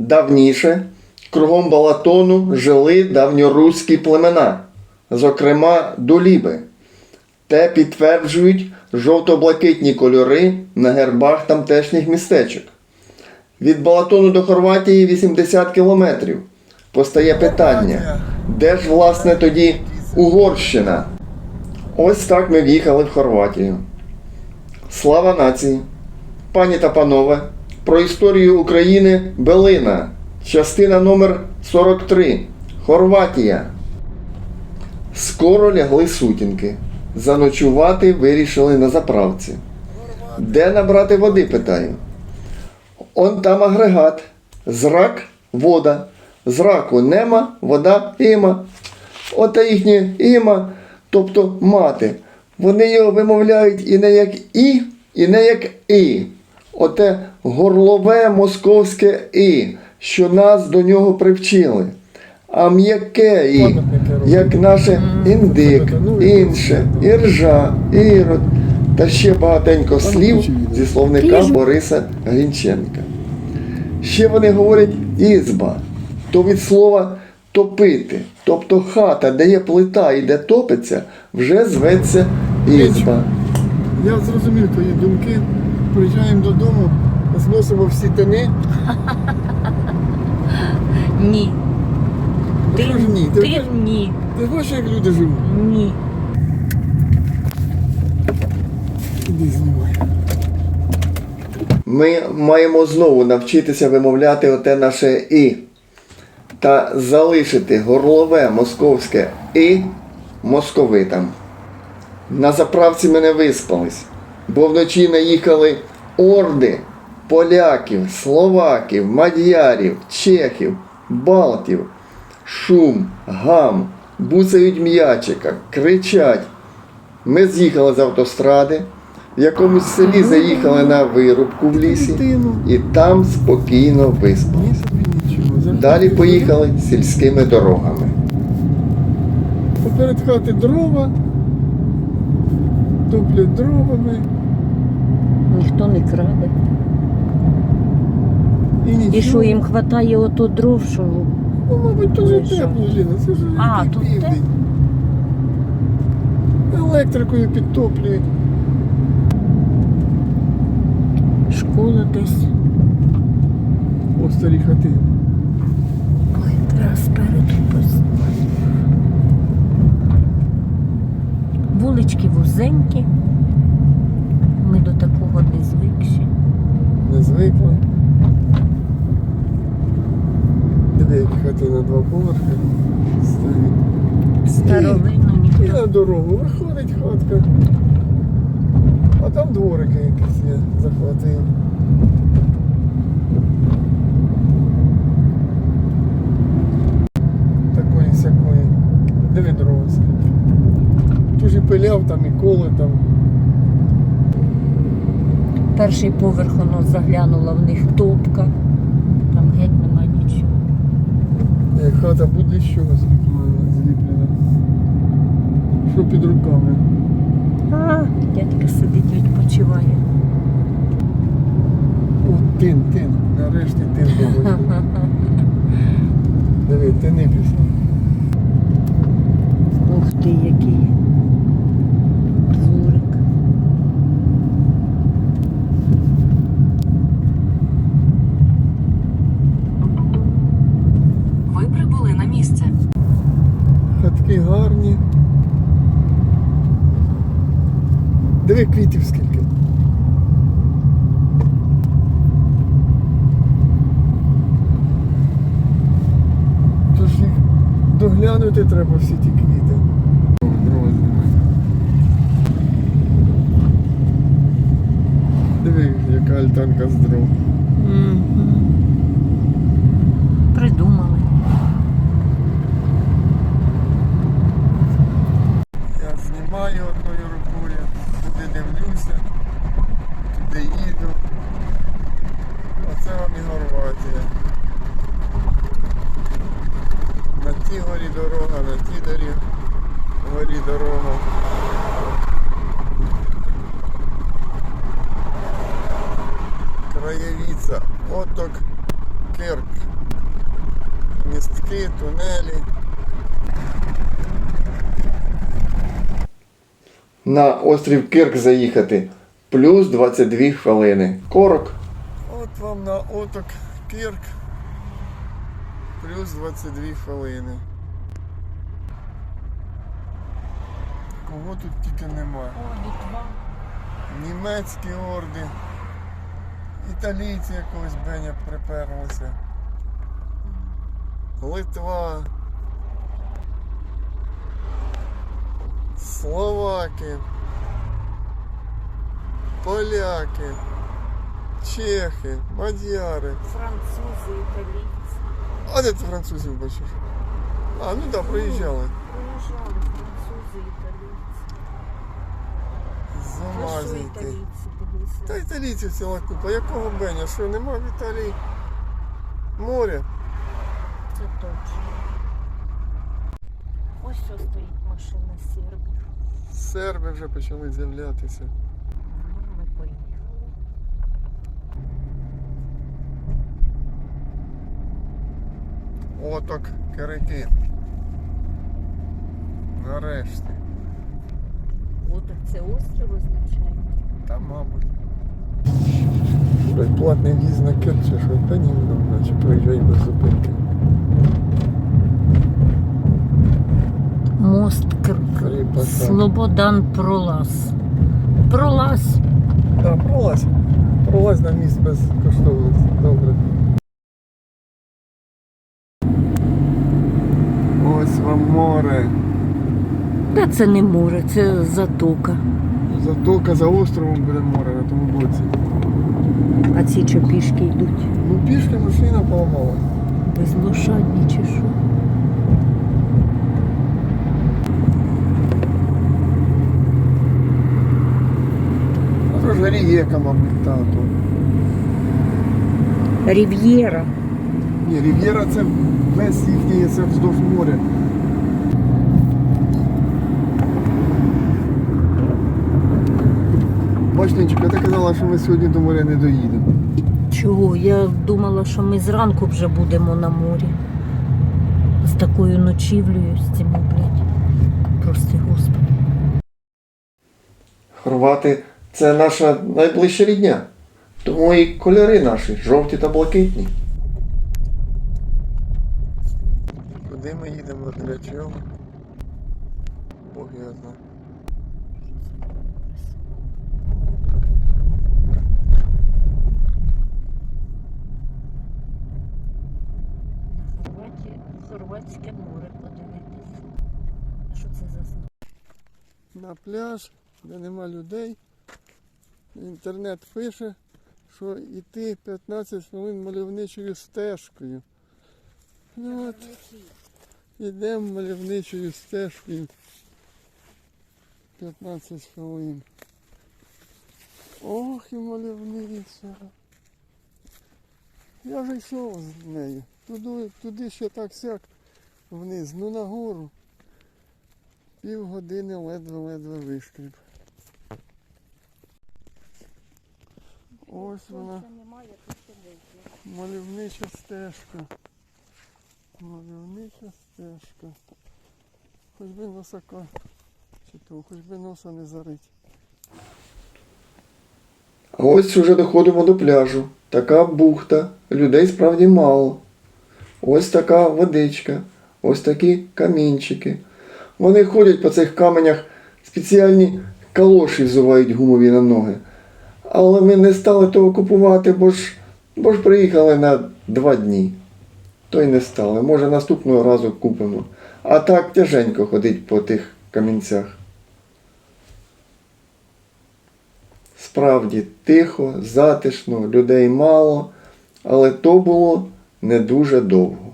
давніше кругом Балатону жили давньоруські племена, зокрема дуліби. Те підтверджують жовто-блакитні кольори на гербах тамтешніх містечок. Від Балатону до Хорватії 80 кілометрів. Постає питання, де ж власне тоді Угорщина? Ось так ми в'їхали в Хорватію. Слава нації! Пані та панове, про історію України Белина, частина номер 43. Хорватія. Скоро лягли сутінки. Заночувати вирішили на заправці. Де набрати води, питаю. Он там агрегат. Зрак вода. Зраку нема, вода іма. Ота їхнє іма, тобто мати. Вони його вимовляють і не як і, і не як і. Оте горлове московське і, що нас до нього привчили. А м'яке і, як наше індик, інше, іржа, ірод та ще багатенько слів зі словника Бориса Грінченка. Ще вони говорять ізба, то від слова топити, тобто хата, де є плита і де топиться, вже зветься ізба. Я зрозумів твої думки. Приїжджаємо додому, зносимо всі тини. Ні. Ти, ж ні? Ти ти ні. Ти бачиш, як люди живуть? Ні. Іди знімай. Ми маємо знову навчитися вимовляти оте наше і та залишити горлове московське і московитам. На заправці ми не виспались, бо вночі наїхали орди поляків, словаків, мадярів, чехів, балтів. Шум, гам, буцають м'ячика, кричать. Ми з'їхали з автостради, в якомусь селі заїхали на вирубку в лісі і там спокійно виспали. Ні собі нічого. Зараз Далі поїхали сільськими дорогами. Поперед хати дрова. Топлять дровами. Ніхто не краде. І нічого. І що їм хватає ото дров, що Ну, мабуть, дуже що? тепло, Ліна. Це ж А, який тут південь. Електрикою підтоплюють. школа десь. О, старі хати. Ой, треба спереду Вулички вузенькі. Ми до такого не звикші. Не звикла. Диви, які хати на два поверхи стоять. Старовинно І на дорогу виходить хатка. А там дворики якісь є, захватив. Такої сякої. Диви дрова скільки. Тож і пиляв там, і коли там. Перший поверх воно заглянула в них топка. Там геть нема нічого. Як хата буде зліплена, зліплена. Що під руками? А, дядька сидить, відпочиває. О, тин, тин. Нарешті тин побачив. Диви, тини пішли. Диви квітів скільки. Тож їх доглянути треба всі ті квіти. Диви, яка альтанка з дров. Придумали. Я оток Керк. містки, тунелі. На острів Кирк заїхати плюс 22 хвилини. Корок. От вам на оток Кірк. Плюс 22 хвилини. Кого тут тільки немає. Німецькі орди. Італійці якогось Беня приперлися. Литва. Словаки. Поляки. Чехи, мадяри. Французи, італійці. А де ти французів бачиш? А, ну так, да, проїжджали. Приїжджали французи, італійці. З Та італійців ціла купа. Якого Беня? Що нема в Італії? Море. Це точно. Ось що стоїть машина сербів. Серби вже почали з'являтися. Ну, ми поїхали. Оток Кирики. Нарешті. Отак це острів означає. Та мабуть. Платний в'їзд на чи що? Та ні, ну, наче проїжджай без зупинки. Мост Кирк. Слободан Пролаз. Пролаз. Так, пролазь. Пролазь на місць безкоштовно. Добре. Ось вам море. Та це не море, це затока. Затока за островом буде море на тому боці. А ці чи пішки йдуть. Ну пішки машина поламала. Безлошадні чи що? А то ж рієка, мабуть, тато. Рів'єра. Ні, Рів'єра це весь їхній, це вздовж моря. Бач, Нінчик, ти казала, що ми сьогодні до моря не доїдемо. Чого? Я думала, що ми зранку вже будемо на морі. З такою ночівлею, з цими, блядь. Прости Господи. Хорвати це наша найближча рідня. Тому і кольори наші жовті та блакитні. Куди ми їдемо, для чого? Бог його знає. Хорватія, Хорватське море подивитися. А що це за знак? На пляж, де нема людей. Інтернет пише, що йти 15 хвилин мальовничою стежкою. Ну от, йдемо мальовничою стежкою. 15 хвилин. Ох і мальовниця. Я вже йшов з нею. Туди, туди ще так сяк вниз, ну нагору. Півгодини ледве-ледве вишкріб. Ось вона, мальовнича стежка. Мальовнича стежка. Хоч би носака. Чи то, хоч би носа не зарить. А ось уже доходимо до пляжу. Така бухта, людей справді мало. Ось така водичка, ось такі камінчики. Вони ходять по цих каменях, спеціальні калоші взувають гумові на ноги. Але ми не стали того купувати, бо ж, бо ж приїхали на два дні. То й не стали. Може наступного разу купимо. А так тяженько ходить по тих камінцях. Справді тихо, затишно, людей мало, але то було не дуже довго.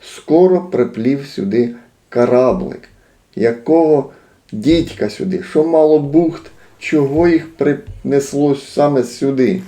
Скоро приплів сюди кораблик, якого дідька сюди, що мало бухт, чого їх принесло саме сюди.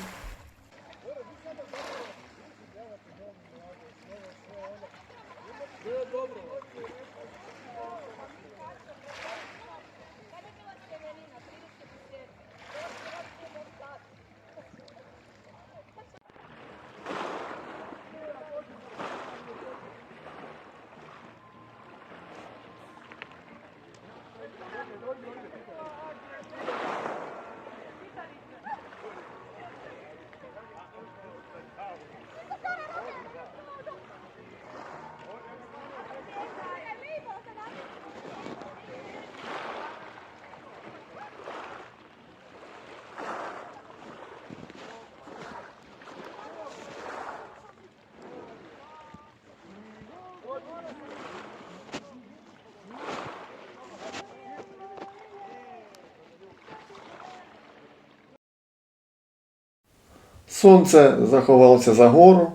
Сонце заховалося за гору,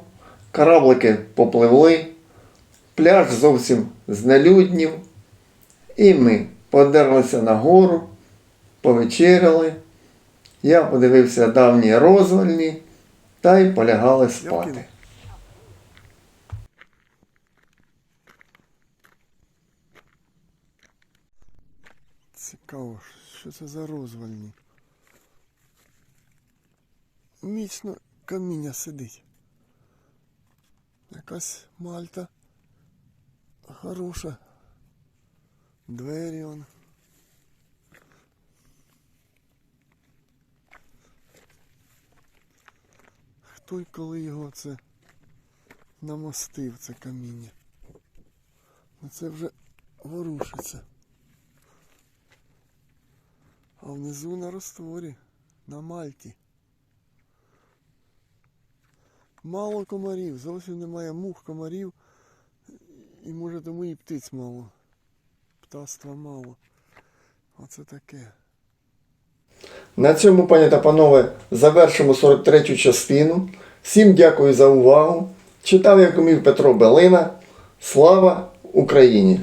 кораблики попливли, пляж зовсім знелюднів, і ми подерлися на гору, повечеряли. Я подивився давні розвальні та й полягали спати. Цікаво, що це за розвальні. Міцно каміння сидить. Якась мальта. Хороша. Двері он. Хто й коли його це намостив, це каміння. Ну це вже ворушиться. А внизу на ростворі, на Мальті. Мало комарів, зовсім немає мух, комарів. І може тому і птиць мало. Птаства мало. Оце таке. На цьому, пані та панове, завершимо 43-ю частину. Всім дякую за увагу. Читав як умів Петро Белина. Слава Україні!